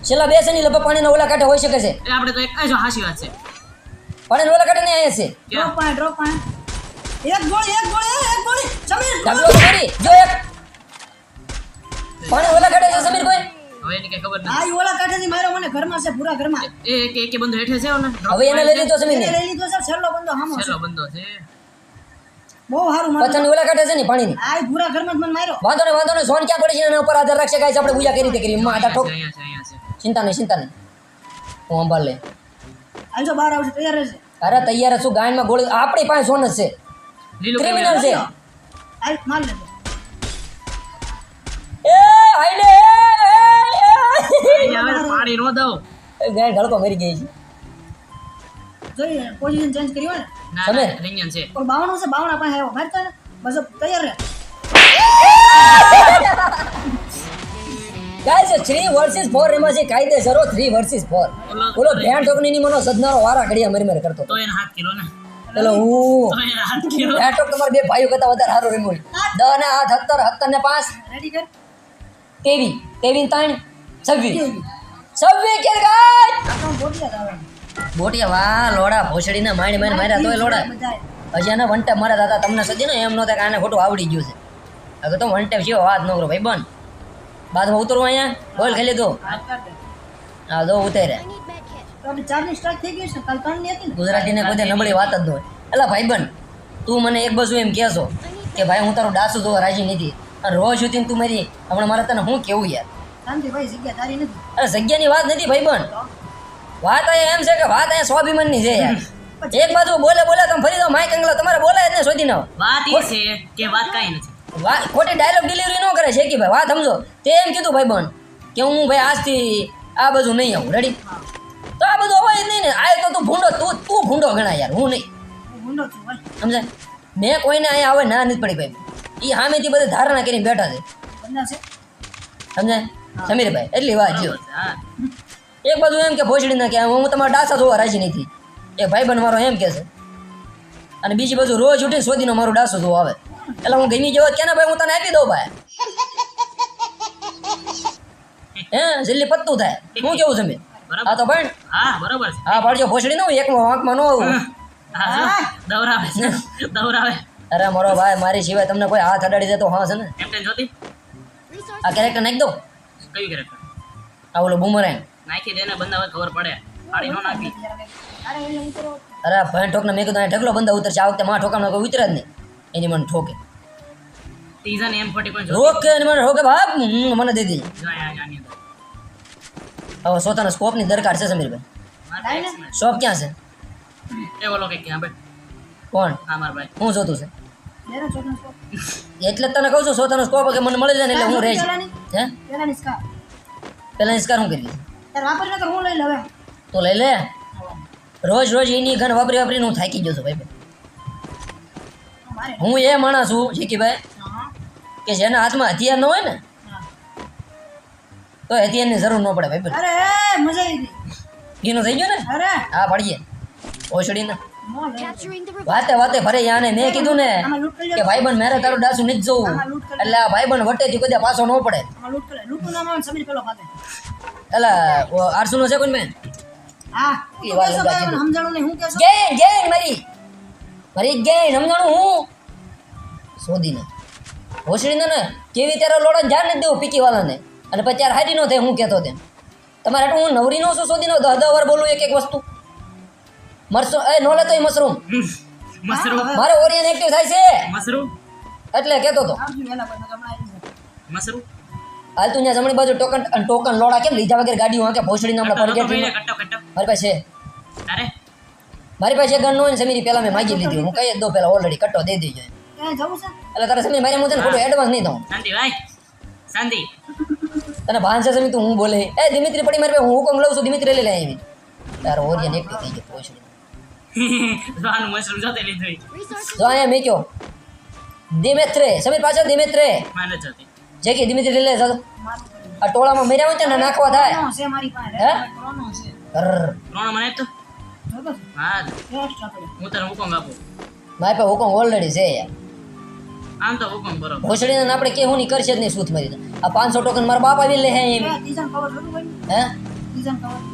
[SPEAKER 1] છેલ્લા બે છે ની લગભગ પાણીના ઓલા કાંઠે હોઈ શકે છે.
[SPEAKER 3] એ આપણે તો એક જ હાસી વાત છે.
[SPEAKER 1] પાણીના ઓલા કાંઠે નહીં આયા છે
[SPEAKER 2] ડ્રોપ પાણી ડ્રોપ પાણી. એક ગોળી એક ગોળી એક ગોળી. સમીર
[SPEAKER 1] ડબલો કરી જો એક. પાણી ઓલા કાંઠે છે સમીર કોઈ?
[SPEAKER 3] હવે એને કે ખબર
[SPEAKER 2] આ ઈ ઓલા કાંઠેથી મારો મને ઘરમાં છે પૂરા ઘરમાં.
[SPEAKER 3] નથી એ એક એક બંદો હેઠે છે ઓલા?
[SPEAKER 1] હવે એને લઈ લીધો સમીર
[SPEAKER 2] લઈ લીધો છે છેલ્લો બંદો હામો
[SPEAKER 3] છેલ્લો બંદો છે.
[SPEAKER 2] બહુ સારું માર્યું
[SPEAKER 1] ઓલા કાંઠે છે ને પાણીની?
[SPEAKER 2] આ ઈ ઘરમાં જ મને માર્યો.
[SPEAKER 1] વાંધો નહીં વાંધો નહીં ઝોન ક્યાં પડે છે એના ઉપર આધાર રાખશે ગાઈસ આપણે પૂજા કરી રીતે કરી માં આટા ઠોક. ચિંતા નહીં ચિંતા નહીં. હું અંબાલ લે.
[SPEAKER 2] હાલ બહાર આવશે તૈયાર રહેશે
[SPEAKER 1] અરે તૈયાર છું ગાયનમાં ગોળી આપણી પાસે સોન જ છે. ક્રિમિનલ છે.
[SPEAKER 2] હાલ માર લેજો.
[SPEAKER 1] એ આઈને
[SPEAKER 3] અહીંયા પાણી નો દઉં.
[SPEAKER 1] ગાય ગળકો મરી ગઈ છે.
[SPEAKER 2] જોઈએ પોઝિશન ચેન્જ કરી હોય ને?
[SPEAKER 3] ના ના રિંગન છે.
[SPEAKER 2] પણ બાવણું છે બાવણા પાસે આવ્યો મારતો ને બસ તૈયાર રહે.
[SPEAKER 1] ગાઈસ 3 વર્સિસ 4 એમાં છે કાયદેસર 3 વર્સિસ 4
[SPEAKER 3] ઓલો-
[SPEAKER 1] ઓલો ભેણ ટોકની ની મનો સદનારો વારા ઘડિયા મરી મરી કરતો.
[SPEAKER 3] તો એને હાથ કિલો ને.
[SPEAKER 1] પેલો હું ભેણ તમારા બે ભાઈઓ કરતા વધારે સારું રમ્યો હોય દસ ને આઠ સત્તર સત્તર ને પાંચ.
[SPEAKER 2] રેડી કર.
[SPEAKER 1] ને ત્રણ. છવ્વીસ. છવ્વીસ. કે ગાય
[SPEAKER 2] આપણો આવે.
[SPEAKER 1] બોટિયા વાહ લોડા ભોસડીને મારી મારી માર્યા તોય લોડા. હજી આને મારા દાદા તમને સજી ને એમ નહોતા કે આને ખોટું આવડી ગયું છે. હવે તો વનટેપ છે વાત ન કરો ભાઈ બંધ. બાદમાં ઉતરવું અહીંયા? બોલ ખાલી દે. હા દો ઉતરે.
[SPEAKER 2] તો હતી ને?
[SPEAKER 1] કોઈ નબળી વાત જ ન હોય. એટલે બન તું મને એક બાજુ એમ કહેશો કે ભાઈ હું તારું ડાસુ જોવા રાજી નથી. અને રોજ સુધી તું મારી હમણાં મારે તને હું કેવું યાર? અરે જગ્યાની વાત નથી ભાઈબંધ વાત અહીંયા એમ છે કે વાત અહીંયા સ્વાભિમાનની છે યાર. એક બાજુ બોલે બોલે તમે ફરી દો માઇક અંગલો તમારે બોલાય જ ને શોધી ના
[SPEAKER 3] વાત એ છે કે વાત કાંઈ નથી.
[SPEAKER 1] વાત ખોટી ડાયલોગ ડિલિવરી ન કરે છે કે ભાઈ વાત સમજો. તે એમ કીધું ભાઈ બન કે હું ભાઈ આજથી આ બધું નહીં આવું રેડી તો આ બધું અવાય જ નહીં ને. આ તો તું ભૂંડો તું તું ભૂંડો ગણા યાર હું નહીં.
[SPEAKER 2] સમજે છું
[SPEAKER 1] સમજાય? મેં કોઈને અહીંયા આવે ના નથી પડી ભાઈ. એ સામેથી બધી ધારણા કરીને બેઠા છે.
[SPEAKER 2] સમજે
[SPEAKER 1] સમજાય? સમીરભાઈ એટલી વાત જો.
[SPEAKER 3] હા.
[SPEAKER 1] એક બાજુ એમ કે ભોજડી ના કે હું તમારા ડાસા જોવા રાજી નથી. એક બન મારો એમ કે છે. અને બીજી બાજુ રોજ ઉઠીને શોધીને મારું ડાસો જોવા આવે. એટલે હું ગમી જવા કે ના ભાઈ હું તને આપી દઉં ભાઈ. હે જલ્દી પત્તું થાય. હું કેવું છે મેં હા તો પણ
[SPEAKER 3] હા બરોબર છે.
[SPEAKER 1] હા પાડજો ભોસડી નો એકમાં વાંકમાં નો આવું.
[SPEAKER 3] દવરાવે દવરાવે.
[SPEAKER 1] અરે મારો ભાઈ મારી સિવાય તમને કોઈ હાથ અડાડી દે તો હા છે ને? આ કેરેક્ટર નાખી દો
[SPEAKER 3] કયું કેરેક્ટર
[SPEAKER 1] આ ઓલો બુમરેંગ
[SPEAKER 3] નાખી દેને બંદા ખબર પડે. પાડી નો નાખી.
[SPEAKER 2] અરે
[SPEAKER 1] ભાઈ ઠોકને મેં કીધું ઢગલો બંદા ઉતરશે. આ વખતે માં ઠોકાનો કોઈ ઉતરે જ નહીં. એની મને ઠોકે.
[SPEAKER 3] ટીઝન એમ ફોર્ટી પણ
[SPEAKER 1] રોકે અને મને ઠોકે ભાગ મને દે દીધી હવે સોતાના સ્કોપની દરકાર છે સમીરભાઈ.
[SPEAKER 3] મારા
[SPEAKER 1] શોપ ક્યાં છે?
[SPEAKER 3] એ બોલો કે ક્યાં ભાઈ
[SPEAKER 1] કોણ?
[SPEAKER 3] હા મારા ભાઈ.
[SPEAKER 1] હું જોતું છે? એટલે તને કહું છું સોતાનો સ્કોપ કે મને મળી જાય ને એટલે હું રહીશ હે?
[SPEAKER 2] પેલાની સ્કાર
[SPEAKER 1] પેલા ઇસ્કાર હું કરી
[SPEAKER 2] તાર વાપરી નકર હું લઈ લઉં
[SPEAKER 1] તો લઈ લે. રોજ રોજ એની ગન વાપરી વાપરીને હું થાકી ગયો છું ભાઈ. હું એ માણસ છું જીકીભાઈ કે જેના હાથમાં હથિયાર ન હોય ને. તો હથિયારની જરૂર ન પડે ભાઈ.
[SPEAKER 2] અરે મજા આવી ગઈ.
[SPEAKER 1] એનો થઈ ગયો ને?
[SPEAKER 2] અરે.
[SPEAKER 1] હા પડીએ ઓછડીને. વાતે વાતે ફરે યાને. મેં કીધું ને
[SPEAKER 2] કે ભાઈ
[SPEAKER 1] બન ભાઈબંધ મેરે તારું ડાસું નથી જોવું. એટલે આ ભાઈબંધ વટેથી કદાચ પાછો ન પડે. એટલે આરસુનો છે કોઈ મેં?
[SPEAKER 2] હા તું. સમજાણું નહીં હું કહેશો?
[SPEAKER 1] ગેન ગેન મારી. મારી ગેન સમજાણું હું? શોધીને. ભોસડીને ને કેવી ત્યારે લોડા ધ્યાન નથી દેવું પીકી વાળાને અને પછી ત્યારે હારી ન થાય હું કહેતો તેમ. તમારે એટલે હું નવરી નો છું શોધીનો દહ દહ વાર બોલું એક એક વસ્તુ? મરસો એ નો લેતો મશરૂમ.
[SPEAKER 3] મશરૂમ.
[SPEAKER 1] મારે ઓરિયન એક્ટિવ થાય છે.
[SPEAKER 3] મશરૂમ.
[SPEAKER 1] એટલે કહેતો તો.
[SPEAKER 3] મશરૂમ.
[SPEAKER 1] હાલ તું ત્યાં જમણી બાજુ ટોકન ટોકન લોડા કેમ લીધા વગર ગાડીઓ આંકે ભોસડીને હમણાં
[SPEAKER 3] કટ્ટો
[SPEAKER 1] ફરગેટ મારી પાસે છે
[SPEAKER 3] તારે
[SPEAKER 1] મારી પાસે ગન નો સમીરી પહેલા મેં માગી લીધી હું કહી દો પેલા પહેલા ઓલરેડી કટ્ટો દઈ દેજો
[SPEAKER 2] ક્યાંય જવું છે
[SPEAKER 1] એટલે તારે સમીર મારી હું છે ખોટું એડવાન્સ નહીં દઉં
[SPEAKER 3] શાંતિ ભાઈ શાંતિ
[SPEAKER 1] તને ભાન છે સમી તું હું બોલે એ દિમિત્રી પડી મારી હું હુકમ લઉં છું દિમિત્રી લઈ લે આવી તારો ઓરિયન એક થઈ ગયો ભોસડી
[SPEAKER 3] મશરૂમ જોતે લીધો
[SPEAKER 1] જો અહીંયા મેક્યો દિમેત્રે સમીર પાછળ દિમેત્રે
[SPEAKER 3] માને જોતી
[SPEAKER 1] જે કે દિમિત્રી લઈ લે આ ટોળામાં મર્યા હોય ને નાખવા થાય.
[SPEAKER 2] ત્રણો છે મારી પાસે.
[SPEAKER 1] હે?
[SPEAKER 2] ત્રણો છે.
[SPEAKER 3] ત્રણ મને તો હા હું તને હુકમ આપું.
[SPEAKER 1] મારી પાસે હુકમ ઓલરેડી છે યાર.
[SPEAKER 3] આમ તો હુકમ બરોબર.
[SPEAKER 1] ભોસડીને આપણે કેવું નહીં કરશે જ નહીં સૂત મારી આ પાંચસો ટોકન મારા બાપ આવી લે હે એમ.
[SPEAKER 2] ને?
[SPEAKER 1] હે?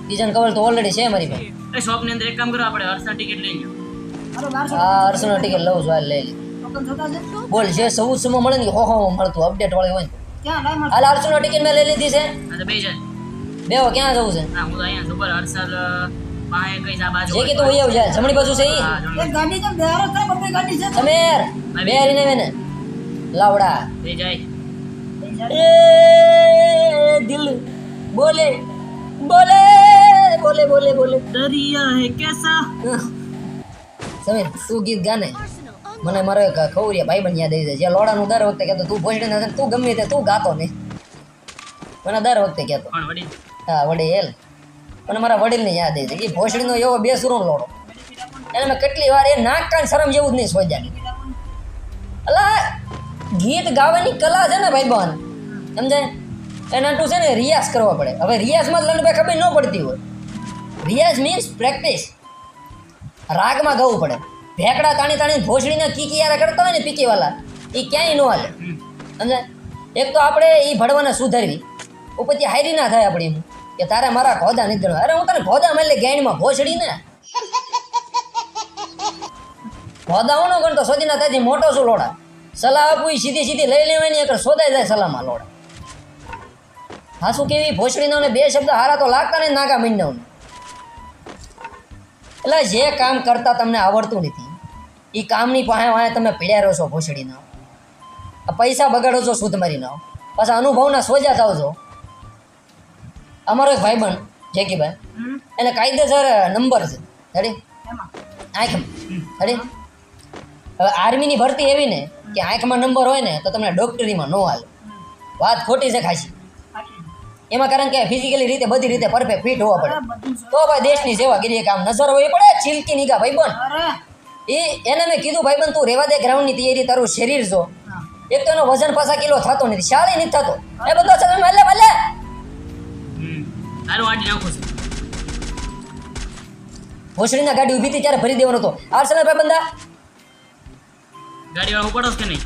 [SPEAKER 1] ડિઝાઇન કવર તો ઓલરેડી છે મારી પાસે.
[SPEAKER 3] એ શોપની અંદર એક કામ કરો આપણે હર્ષા ટિકિટ લઈ લો
[SPEAKER 1] હા અરસનો ટિકિટ લઉં છું હાલ લઈ લે.
[SPEAKER 2] token જોતા છે?
[SPEAKER 1] બોલ જે સૌસમાં મળે ને હો હો મળતું અપડેટ વાળી હોય
[SPEAKER 2] ક્યાં? લાય મારે.
[SPEAKER 1] નો ટિકિટ મેં લઈ લીધી છે.
[SPEAKER 3] બે
[SPEAKER 1] ક્યાં જવું છે?
[SPEAKER 3] હા હું તો અહીંયા સુપર હર્ષલ
[SPEAKER 1] જે કે તો હોય આવ જાય જમણી બાજુ છે ઈ.
[SPEAKER 2] એક ગાડી કેમ બેરો તો બબે ગાડી છે.
[SPEAKER 1] સમીર બે હરીને મેને લાવડા.
[SPEAKER 3] બે જાય.
[SPEAKER 1] એ દિલ બોલે બોલે બોલે બોલે બોલે.
[SPEAKER 3] દરિયા હે કેસા.
[SPEAKER 1] સમીર તું ગીત ગાને. મને મારે ખવરિયા ભાઈબંધ યાદ આવી જાય જે લોડાનું દર વખતે કહેતો તું ભોજડી નથી તું ગમે તે તું ગાતો નહીં. મને દર વખતે કહેતો.
[SPEAKER 3] હા વડી
[SPEAKER 1] હેલ. મને મારા વડીલને યાદ આવી જાય. એ ભોસડીનો એવો બેસુરો લોડો. એને મેં કેટલી વાર એ નાક કાન શરમ જેવું જ નહીં સોજા અલા ગીત ગાવાની કલા છે ને ભાઈબંધ. સમજાય? એના ટુ છે ને રિયાઝ કરવા પડે. હવે રિયાઝમાં જ લંડભાઈ ખબર ન પડતી હોય. રિયાઝ મીન્સ પ્રેક્ટિસ રાગમાં ગાવું પડે. ભેકડા તાણી તાણી ભોસડીને કીકીયારા કરતા હોય ને પીકીવાલા એ ક્યાંય ન હાલે. સમજાય? એક તો આપણે એ ભડવાને સુધારવી. ઉપરથી હારી ના થાય આપણી એમ. કે તારે મારા ખોદા નથી અરે હું તને ખોદા મળે ગેણમાં ભોસડી ને. ખોદા હું ગણતો સોદી ના ત્યાંથી મોટો છું લોડા? સલાહ આપું એ સીધી સીધી લઈ લેવાની એક સોદાઈ જાય સલાહમાં લોડા. હા, શું કેવી? ભોસડીના બે શબ્દ હારા તો લાગતા ને નાગા મીંડાઓને એટલે જે કામ કરતા તમને આવડતું નથી. એ કામની પાસે વાંહે તમે પીડ્યા રહો છો ભોસડીના. આ પૈસા બગાડો છો શુદ્ધ મારીના પાછા અનુભવના સોજા થાવ છો. અમારો એક ભાઈબંધ જેકીભાઈ
[SPEAKER 2] હમ?
[SPEAKER 1] એને કાયદેસર નંબર છે. રેડી. આંખમાં. રેડી હવે આર્મીની ભરતી એવી ને કે આંખમાં નંબર હોય ને તો તમને ડોક્ટરીમાં ન હાલે. વાત ખોટી છે ખાસી. એમાં કારણ કે ફિઝિકલી રીતે બધી રીતે પરફેક્ટ ફિટ હોવા પડે. તો ભાઈ દેશની સેવા કરીએ કામ નજર હોય પડે. ચીલકી નીગા ભાઈ
[SPEAKER 2] અરે.
[SPEAKER 1] એ એને મેં કીધું ભાઈ બંધ તું રેવા દે ગ્રાઉન્ડની તૈયારી તારું શરીર જો. એક તો એનો વજન પાછા કિલો થતો નથી શાળી નથી થતો. એ બધો છે તમે મલે મલે
[SPEAKER 3] હમ. તારું આડી નાખું છું.
[SPEAKER 1] ભોસડીના ગાડી ઊભી હતી ત્યારે ભરી દેવાનો હતો. આર્સેનલ ભાઈ બંદા
[SPEAKER 3] ગાડી વાળો ઉપડો કે નહીં?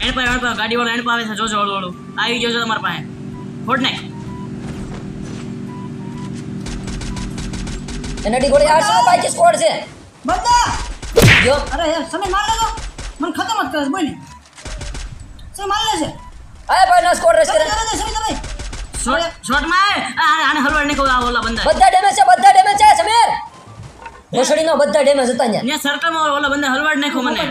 [SPEAKER 3] એની પાસે એની પાસે ગાડી વાળો એની પાસે આવે છે જોજો હળું હળું. આવી ગયો છે તમારા પાસે. ફોડ નાખ
[SPEAKER 1] એના ડી ગોળી આર્સેનલ કે સ્કોડ છે.
[SPEAKER 2] બધા!
[SPEAKER 1] જો
[SPEAKER 2] અરે યાર સમય માર લેજો. મને ખતમ જ કરે બોલી સમય માર લેશે
[SPEAKER 1] અરે ભાઈ ના સ્કોર રેસ કરે.
[SPEAKER 2] સમય સમય તમે?
[SPEAKER 3] શોટ શોર્ટમાં આવે આ, આને હલવાડ કહું આ ઓલા બંદા.
[SPEAKER 1] બધા ડેમેજ છે બધા ડેમેજ છે સમીર. ભોસડીનો બધા ડેમેજ હતા ને
[SPEAKER 3] ત્યાં સર્કલમાં ઓલા બંદા હલવાડ નાખો મને.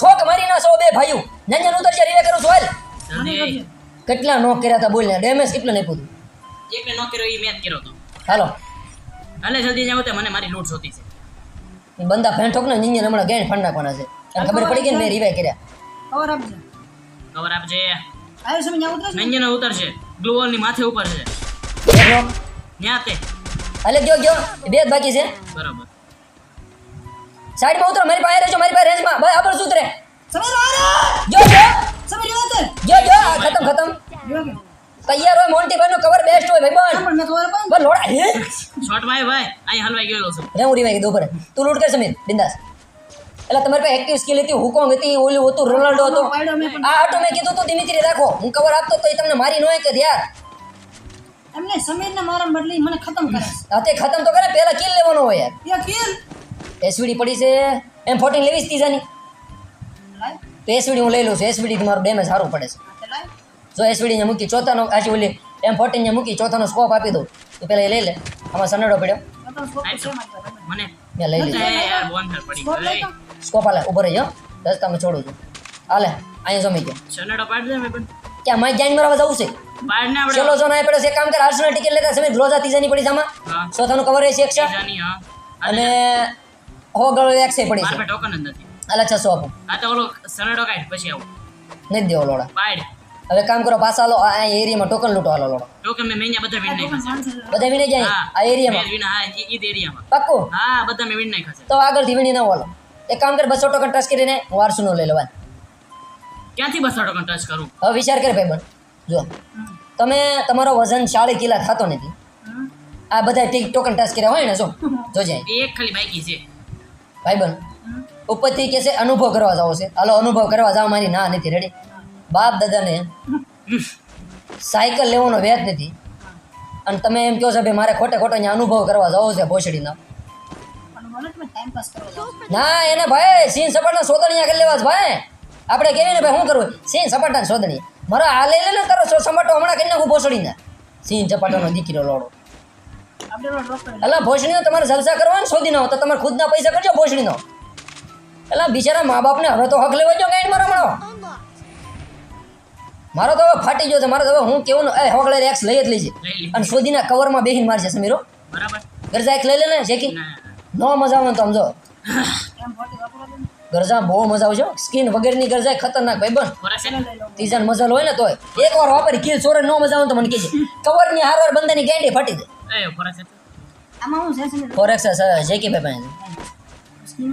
[SPEAKER 1] ઠોક મારી ના સો બે ભાઈઓ. નંજન રીવે કરું છું હાલ.
[SPEAKER 3] જલ્દી
[SPEAKER 2] કરજે.
[SPEAKER 1] કેટલા નોક કર્યા હતા બોલ્યા ડેમેજ કેટલું નહીં પૂરું
[SPEAKER 3] એકને નો કર્યો એ મેચ કર્યો હતો.
[SPEAKER 1] હાલો.
[SPEAKER 3] હાલે જલ્દી જાવ તે મને મારી લૂટ જોતી છે.
[SPEAKER 1] બંદા ફેન ને નિંજન હમણાં ગેણ ફાડ નાખવાના છે. ખબર પડી ગઈ ને મેં રિવાય કર્યા.
[SPEAKER 2] કવર આપજે.
[SPEAKER 3] કવર આપજે.
[SPEAKER 2] આવ્યો સમજ ત્યાં ઉતરશે?
[SPEAKER 3] નિંજન ઉતરશે. ગ્લુવોલની માથે ઉપર છે. ન્યા તે.
[SPEAKER 1] અલે ગયો ગયો. બે બાકી છે.
[SPEAKER 3] બરાબર.
[SPEAKER 1] સાઈડમાં ઉતરો મારી પાસે રહેજો મારી પાસે રેન્જમાં. ભાઈ આગળ ઉતરે.
[SPEAKER 2] સમય આ
[SPEAKER 1] જો જો.
[SPEAKER 2] સમજ રહ્યો
[SPEAKER 1] જો જો ખતમ ખતમ.
[SPEAKER 2] રહ્યો
[SPEAKER 1] તૈયાર હોય મોન્ટી ભાઈ નું કવર બેસ્ટ હોય ભાઈ
[SPEAKER 2] પણ મેં કવર પણ
[SPEAKER 1] બસ લોડા હે?
[SPEAKER 3] શોર્ટ ભાઈ ભાઈ અહીં હલવાઈ ગયો છું.
[SPEAKER 1] રે ઉડી ભાઈ દો તું લૂટ કર સમીર બિંદાસ. એટલે તમારી પાસે એક્ટિવ સ્કિલ હતી હુકોંગ હતી ઓલું હતું રોનાલ્ડો હતો.
[SPEAKER 2] પણ.
[SPEAKER 1] આ આટો મેં કીધું તો ધીમે રાખો. હું કવર આપતો તો એ તમને મારી નોય હોય કે યાર
[SPEAKER 2] એમને સમીરને મારા બદલી મને ખતમ કરે
[SPEAKER 1] હાથે ખતમ તો કરે પહેલા કિલ લેવાનો હોય યાર.
[SPEAKER 2] કિલ
[SPEAKER 1] એસવીડી પડી છે. એમ ફોર્ટીન લેવીસ તીજાની. તો એસવીડી હું લઈ લઉં છું એસવીડી તમારું ડેમેજ સારું પડે છે. જો એસવીડી મૂકી ચોથાનો આજી ઓલી એમ ફોર્ટીનને મૂકી ચોથાનો સ્કોપ આપી દઉં તું પહેલા એ લઈ લે. આમાં સનડો પડ્યો.
[SPEAKER 2] મારી
[SPEAKER 1] મેં લઈ લીધો
[SPEAKER 2] સ્કોપ
[SPEAKER 1] હાલે ઊભો રહી રસ્તામાં છોડું છું. હાલે અહીંયા જમી ગયો
[SPEAKER 3] સનડો પાડી દે મેં
[SPEAKER 1] ક્યાં માઇક જાઈન મારવા જવું છે? ચલો જો ના પડે છે. કામ કર આર્સનલ ટિકિટ લેતા સમય રોજા તીજાની પડી જામાં ચોથાનું કવર રહેશે
[SPEAKER 3] જાની
[SPEAKER 1] અને હો ગળો એક્સે પડી
[SPEAKER 3] મારા
[SPEAKER 1] છે
[SPEAKER 3] ટોકન જ નથી.
[SPEAKER 1] હાલે છસો આપો.
[SPEAKER 3] આ તો ઓલો સનડો કાઢ પછી આવું.
[SPEAKER 1] નહીં દેવો લોડા
[SPEAKER 3] પાડ.
[SPEAKER 1] હવે કામ કરો પાછા લો આ એરિયામાં ટોકન લૂંટો હાલો લોડો
[SPEAKER 3] ટોકન મેં મેં બધા વિન નાખ્યા
[SPEAKER 1] બધા વિને જાય આ એરિયામાં
[SPEAKER 3] વિન હા ઈ એરિયામાં
[SPEAKER 1] પાક્કું?
[SPEAKER 3] હા બધા મેં વિન નાખ્યા તો
[SPEAKER 1] તો આગળથી વીણી ના વાલો એક કામ કર બસો ટોકન ટચ કરીને હું આરસુનો લઈ લેવા
[SPEAKER 3] ક્યાંથી બસો ટોકન ટચ કરું?
[SPEAKER 1] હવે વિચાર કર ભાઈ બન જો તમે તમારો વજન ચાળી કિલા થતો નથી. આ બધા ટીક ટોકન ટચ કર્યા હોય ને જો જોજે
[SPEAKER 3] એક ખાલી બાકી છે.
[SPEAKER 1] ભાઈ બન ઉપરથી કે છે અનુભવ કરવા જાવ છે. હાલો અનુભવ કરવા જાવ મારી ના નથી રેડી બાપ દાદાને સાયકલ લેવાનો વ્યાજ નથી. અને તમે એમ કહો છો ભાઈ મારે ખોટે ખોટો અહીંયા અનુભવ કરવા જવો છે ભોસડીના.
[SPEAKER 2] કરો છો.
[SPEAKER 1] ના એને ભાઈ સિંહ સપાટના સોદણિયા કરી લેવા છે ભાઈ. આપણે કેવી ને ભાઈ શું કરવું? સિંહ સપાટા સોદણી મારો આ લઈ લે ને તારો સો- સપાટો હમણાં કરી નાખું ભોસડીને. સીન સપાટાનો દીકરો લોડો. એટલે ભોસડીનો તમારે જલસા કરવા ને શોધી ના તો તમારે ખુદના પૈસા કરજો ભોસડીનો. એટલે બિચારા મા બાપને હવે તો હક લેવા જો ગાઈડ મારો હમણાં. મારો તો હવે ફાટી ગયો છે મારો તો હવે હું કેવું એ હોગળે એક્સ લઈ જ લઈ છે
[SPEAKER 3] લઈ લી
[SPEAKER 1] અને શોધીના કવરમાં બેહીને મારશે સમીરો
[SPEAKER 3] બરાબર
[SPEAKER 1] ગરજા એક લઈ લે ને શેકી
[SPEAKER 3] નો
[SPEAKER 1] મજા આવે ને તો સમજો ગરજા બહુ મજા આવશે સ્કિન વગરની ગરજા ખતરનાક ભાઈ બન ત્રીજાને મજા હોય ને તોય એક વાર વાપરી કિલ ચોરે નો મજા આવે તો મને કહેજે કવરની હારવાર બંદાની ગેંડી ફાટી દે
[SPEAKER 3] એ ફોરેક્સ
[SPEAKER 2] આમાં હું છે સમીર
[SPEAKER 1] ફોરેક્સ જેકી ભાઈ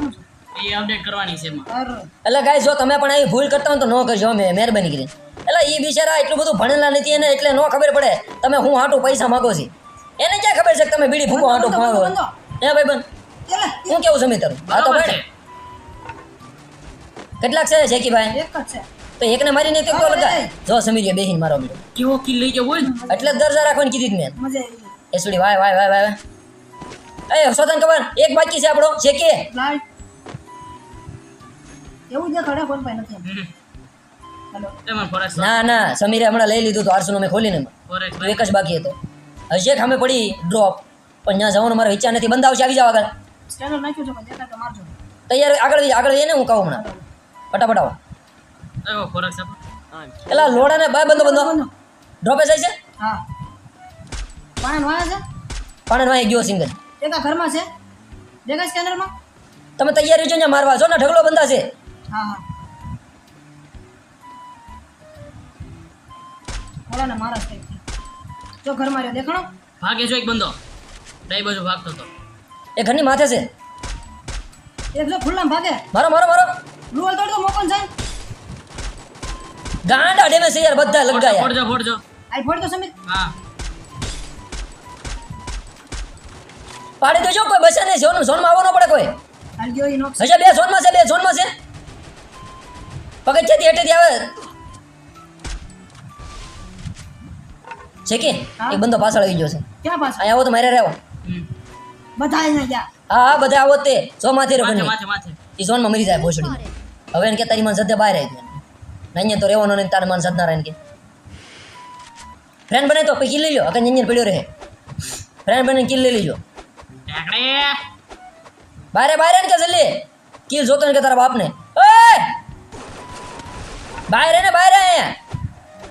[SPEAKER 1] પાસે
[SPEAKER 3] એ અપડેટ કરવાની છે એમાં.
[SPEAKER 1] એટલે ગાઈસ જો તમે પણ અહીં ભૂલ કરતા હો તો ન કરજો અમે મહેરબાની કરી એટલે એ બિચારા એટલું બધું ભણેલા નથી એને એટલે ન ખબર પડે તમે હું હાટું પૈસા માગો છો. એને ક્યાં ખબર છે કે તમે બીડી ફૂકો હાટું માગો હે ભાઈ બન હું કેવું સમી તારું હા તો ભાઈ કેટલાક છે જેકી ભાઈ?
[SPEAKER 2] એક જ છે.
[SPEAKER 1] તો એકને મારી નહીં તો
[SPEAKER 2] હા,
[SPEAKER 1] લગા જો. સમી ગયો બેહીન મારો બીડો
[SPEAKER 3] કેવો કિલ લઈ જવો
[SPEAKER 1] એટલે જ દરજા રાખવાની કીધી જ મેં.
[SPEAKER 2] મજા આવી.
[SPEAKER 1] SD Y Y Y Y એ સ્વતંત્ર ખબર એક બાકી છે આપણો. જેકે
[SPEAKER 2] લાઈટ એવું નથી
[SPEAKER 1] ના ના સમીરે હમણાં લઈ લીધું તો આરસુનો મેં ખોલીને. એક જ બાકી હતો. હજી એક સામે પડી ડ્રોપ પણ ત્યાં જવાનો મારો વિચાર નથી. બંધ આવશે આવી જાવ આગળ.
[SPEAKER 2] છે
[SPEAKER 1] તૈયાર આગળ આગળ જઈને હું કહું હમણાં. ફટાફટ આવો.
[SPEAKER 3] એવો
[SPEAKER 1] લોડા ને બાય બંધો બંધો. ડ્રોપે જાય છે?
[SPEAKER 2] હા. પાણી વાયા
[SPEAKER 1] પાણી વાંહી ગયો સિંગલ.
[SPEAKER 2] છે એક ઘરમાં છે? દેખાય સ્કેનરમાં
[SPEAKER 1] તમે તૈયાર રહેજો ને મારવા. જો ને ઢગલો બંધા છે
[SPEAKER 2] હા હા. ઓલા ને મારા સ્ટેક જો ઘર રહ્યો દેખાણો?
[SPEAKER 3] ભાગે જો એક બંદો. ડાઈ બાજુ ભાગતો હતો
[SPEAKER 1] એ ઘરની માથે છે.
[SPEAKER 2] એક જો ખુલ્લામાં ભાગે.
[SPEAKER 1] મારો મારો મારો.
[SPEAKER 2] રૂલ તોડ તો મોકન જાય
[SPEAKER 1] ગાંડા ડેમે છે યાર બધા લગાયા.
[SPEAKER 3] ફોડજો ફોડજો.
[SPEAKER 2] આઈ ફોડ તો સમિત
[SPEAKER 3] હા.
[SPEAKER 1] પાડી દેજો કોઈ બસે નહીં ઝોન ઝોનમાં આવવો ન પડે કોઈ.
[SPEAKER 2] હાલ ગયો ઈ નોક્સ
[SPEAKER 1] હજી બે ઝોનમાં છે બે ઝોનમાં છે. પગથિયાથી હેઠેથી આવે? છે કે?
[SPEAKER 2] એ
[SPEAKER 1] એક બંદો પાછળ આવી ગયો છે.
[SPEAKER 2] ક્યાં પાછળ?
[SPEAKER 1] અહીંયા આવો તો મારે રહેવો.
[SPEAKER 2] બધા અહીંયા ગયા.
[SPEAKER 1] હા હા બધા આવો તે. સો માંથી
[SPEAKER 3] માથે
[SPEAKER 1] રહ્યો
[SPEAKER 3] માથે માથે.
[SPEAKER 1] એ ઝોનમાં મરી જાય ભોસડી. હવે એને કે તારી મન સદ્ય બહાર આવી નહીં તો રહેવાનો નહીં તારે મન સદના રહે કે. ફ્રેન્ડ બને તો પછી કિલ લઈ લો અગર નિંજન પડ્યો રહે. ફ્રેન્ડ બને કિલ લઈ લીજો બારે બારે ને કે જલ્દી. કિલ જોતો ને કે તારા બાપને. બહાર ને બહાર અહીંયા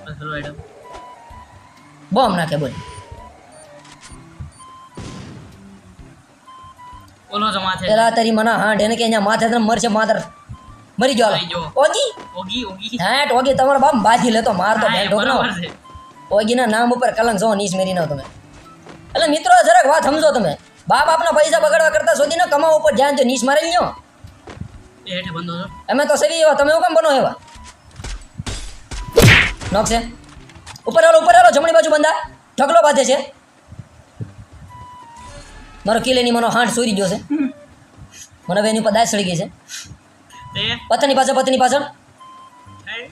[SPEAKER 3] બસ હલવાઈ દો
[SPEAKER 1] બોમ્બ નાખે બોલ
[SPEAKER 3] ઓલો જો માથે
[SPEAKER 1] પેલા તારી મના હાંડ એને કે અહીંયા માથે તને મરશે માતર મરી ગયો
[SPEAKER 3] મરી ગયો.
[SPEAKER 1] ઓગી
[SPEAKER 3] ઓગી ઓગી
[SPEAKER 1] હા ઓગી તમારો બાપ બાજી લેતો માર તો
[SPEAKER 3] હા, એ
[SPEAKER 1] ભેંટ ઢોકનો
[SPEAKER 3] બરાબર છે
[SPEAKER 1] ઓગીના નામ ઉપર કલંક જો નીચ મેરી ના તમે એટલે મિત્રો જરાક વાત સમજો તમે બાપ આપના પૈસા બગાડવા કરતા સુધી ને કમાવા ઉપર ધ્યાન દો નીચ મારી લ્યો
[SPEAKER 3] એ હેઠે બંધો છો
[SPEAKER 1] અમે તો સવી એવા તમે કેમ બનો એવા નોક છે ઉપર આલો ઉપર આલો જમણી બાજુ બંધા ઢગલો બાંધે છે મારો કિલેની મનો હાંડ સુરી ગયો છે મને હવે એની ઉપર દાય સડી ગઈ છે
[SPEAKER 3] તે
[SPEAKER 1] પાછળ પથ્થરની પાછળ
[SPEAKER 3] થાય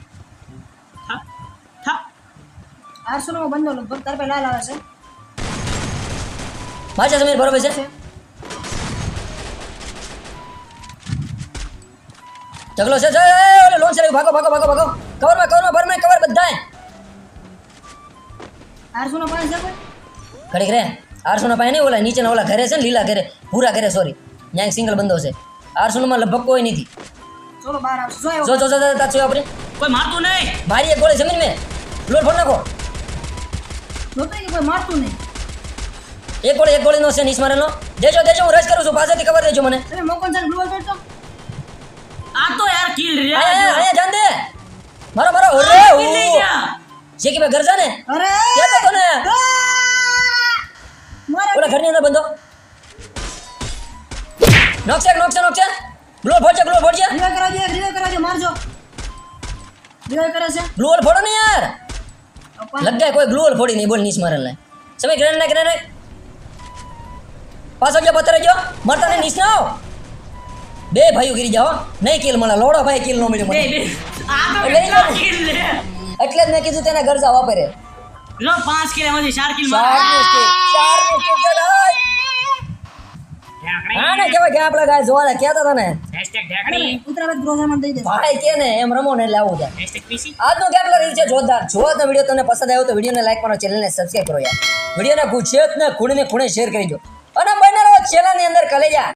[SPEAKER 3] થા થા
[SPEAKER 2] આઠસો નો બંધો લગભગ તાર પહેલા લાવે છે
[SPEAKER 1] મારશે સમીર બરોબર છે ઢગલો છે ઓલે લોન છે ભાગો ભાગો ભાગો ભાગો કવરમાં કવરમાં ભરમાં કવર બધાય
[SPEAKER 2] આઠસો નો પાંચ છે કોઈ
[SPEAKER 1] ઘડીક રે આરસો ના પાસે નહીં ઓલા નીચેના ઓલા ઘરે છે ને લીલા ઘરે ભૂરા ઘરે સોરી ત્યાં સિંગલ બંધો છે આરસો માં લગભગ કોઈ નથી
[SPEAKER 2] ચલો બહાર આવશે જો આવ્યો
[SPEAKER 1] જો જો જો જો, તાચું આપણે
[SPEAKER 3] કોઈ મારતું નહીં
[SPEAKER 1] મારી એક ગોળી જમીન મેં લોટ ફોડ નાખો
[SPEAKER 2] જોતો કે કોઈ મારતું નહીં
[SPEAKER 1] એક ગોળી એક ગોળી નો છે નીચ મારેલો દેજો દેજો હું રશ કરું છું પાછળથી ખબર દેજો મને।
[SPEAKER 2] તમે મોકન ચાલ ગ્લુઅલ કરતો
[SPEAKER 3] આ તો યાર કિલ રે
[SPEAKER 1] આયા આયા આયા જાન દે મારો મારો ઓરે ઓ જે કે ઘર જાને?
[SPEAKER 2] અરે.
[SPEAKER 1] કે તો ને
[SPEAKER 2] આ! મારે
[SPEAKER 1] ઓલા ઘરની અંદર બંધો. નોક છે નોક છે નોક છે. ગ્લો ફોડ છે ગ્લો
[SPEAKER 2] રિવાઇવ કરાવજો રિવાઇવ કરાવજો મારજો. રિવાઇવ કરે છે?
[SPEAKER 1] ગ્લો ફોડો ને યાર.
[SPEAKER 2] લગ
[SPEAKER 1] ગયા કોઈ ગ્લુઅલ ફોડી નહીં બોલ નીચ મારે લે સમય ગ્રેન ના ગ્રેન પાછો ગયો પતરે ગયો મરતા ને નીચ ના આવ. બે ભાઈઓ ગીરી જાઓ નહીં કિલ મળે લોડો ભાઈ કિલ નો મળ્યો મને.
[SPEAKER 3] કેટલા
[SPEAKER 1] એટલે જ મેં કીધું તેના ગરજા વાપરે
[SPEAKER 3] લો પાંચ કિલ એમાંથી ચાર કિલ
[SPEAKER 1] ચારનું stick, ચારનું stick છે. ભાઈ. હા ને કેવાય કે આપણે ગાય જોવા કહેતા હતા ને.
[SPEAKER 3] હેશટેગ ઢેકડી
[SPEAKER 2] ઉતરાવે ગ્રોઝામાં દઈ દે.
[SPEAKER 1] ભાઈ કે ને એમ રમો ને એટલે આવું થાય.
[SPEAKER 3] હેશટેગ પીસી
[SPEAKER 1] આજનો ગેમ રહી છે જોરદાર. જો આ વીડિયો તમને પસંદ આવ્યો તો વિડીયોને લાઈક કરો ચેનલને સબસ્ક્રાઈબ કરો યાર. વિડીયોને ગુજેત ને ખૂણે ને ખૂણે શેર કરી દો. અને બને રહો ચેનલની અંદર કલેજા.